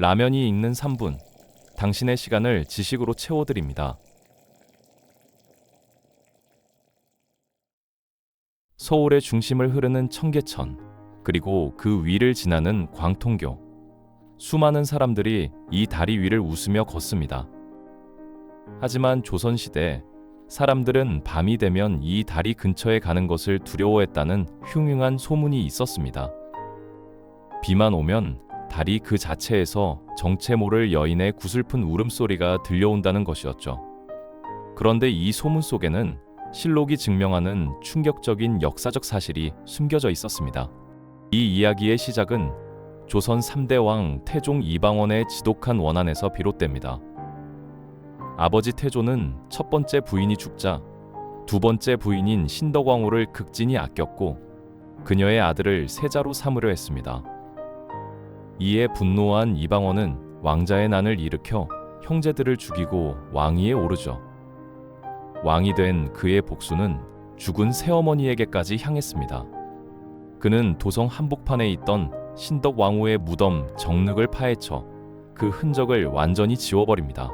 라면이 익는 3분. 당신의 시간을 지식으로 채워드립니다. 서울의 중심을 흐르는 청계천, 그리고 그 위를 지나는 광통교. 수많은 사람들이 이 다리 위를 웃으며 걷습니다. 하지만 조선시대 사람들은 밤이 되면 이 다리 근처에 가는 것을 두려워했다는 흉흉한 소문이 있었습니다. 비만 오면 다리 그 자체에서 정체 모를 여인의 구슬픈 울음소리가 들려온다는 것이었죠. 그런데 이 소문 속에는 실록이 증명하는 충격적인 역사적 사실이 숨겨져 있었습니다. 이 이야기의 시작은 조선 3대 왕 태종 이방원의 지독한 원한에서 비롯됩니다. 아버지 태조는 첫 번째 부인이 죽자 두 번째 부인인 신덕왕후를 극진히 아꼈고 그녀의 아들을 세자로 삼으려 했습니다. 이에 분노한 이방원은 왕자의 난을 일으켜 형제들을 죽이고 왕위에 오르죠. 왕이 된 그의 복수는 죽은 새어머니에게까지 향했습니다. 그는 도성 한복판에 있던 신덕 왕후의 무덤 정릉을 파헤쳐 그 흔적을 완전히 지워버립니다.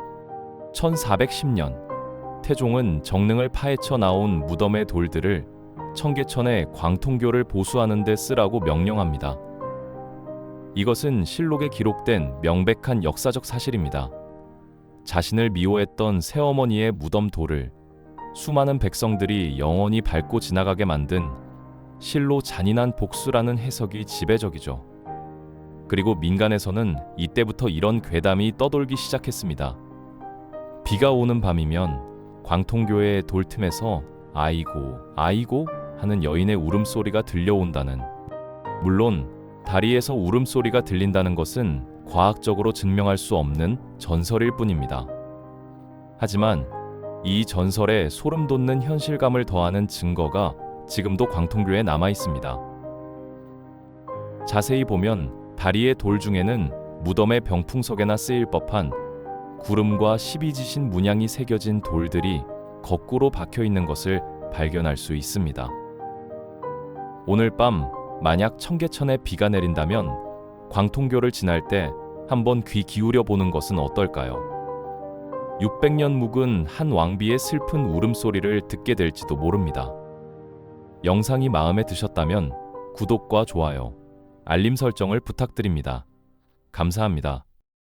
1410년 태종은 정릉을 파헤쳐 나온 무덤의 돌들을 청계천의 광통교를 보수하는 데 쓰라고 명령합니다. 이것은 실록에 기록된 명백한 역사적 사실입니다. 자신을 미워했던 새어머니의 무덤 돌을 수많은 백성들이 영원히 밟고 지나가게 만든 실로 잔인한 복수라는 해석이 지배적이죠. 그리고 민간에서는 이때부터 이런 괴담이 떠돌기 시작했습니다. 비가 오는 밤이면 광통교의 돌틈에서 아이고 아이고 하는 여인의 울음소리가 들려온다는 물론 다리에서 울음소리가 들린다는 것은 과학적으로 증명할 수 없는 전설일 뿐입니다. 하지만 이 전설에 소름 돋는 현실감을 더하는 증거가 지금도 광통교에 남아 있습니다. 자세히 보면 다리의 돌 중에는 무덤의 병풍석에나 쓰일 법한 구름과 십이지신 문양이 새겨진 돌들이 거꾸로 박혀 있는 것을 발견할 수 있습니다. 오늘 밤 만약 청계천에 비가 내린다면 광통교를 지날 때 한번 귀 기울여 보는 것은 어떨까요? 600년 묵은 한 왕비의 슬픈 울음소리를 듣게 될지도 모릅니다. 영상이 마음에 드셨다면 구독과 좋아요, 알림 설정을 부탁드립니다. 감사합니다.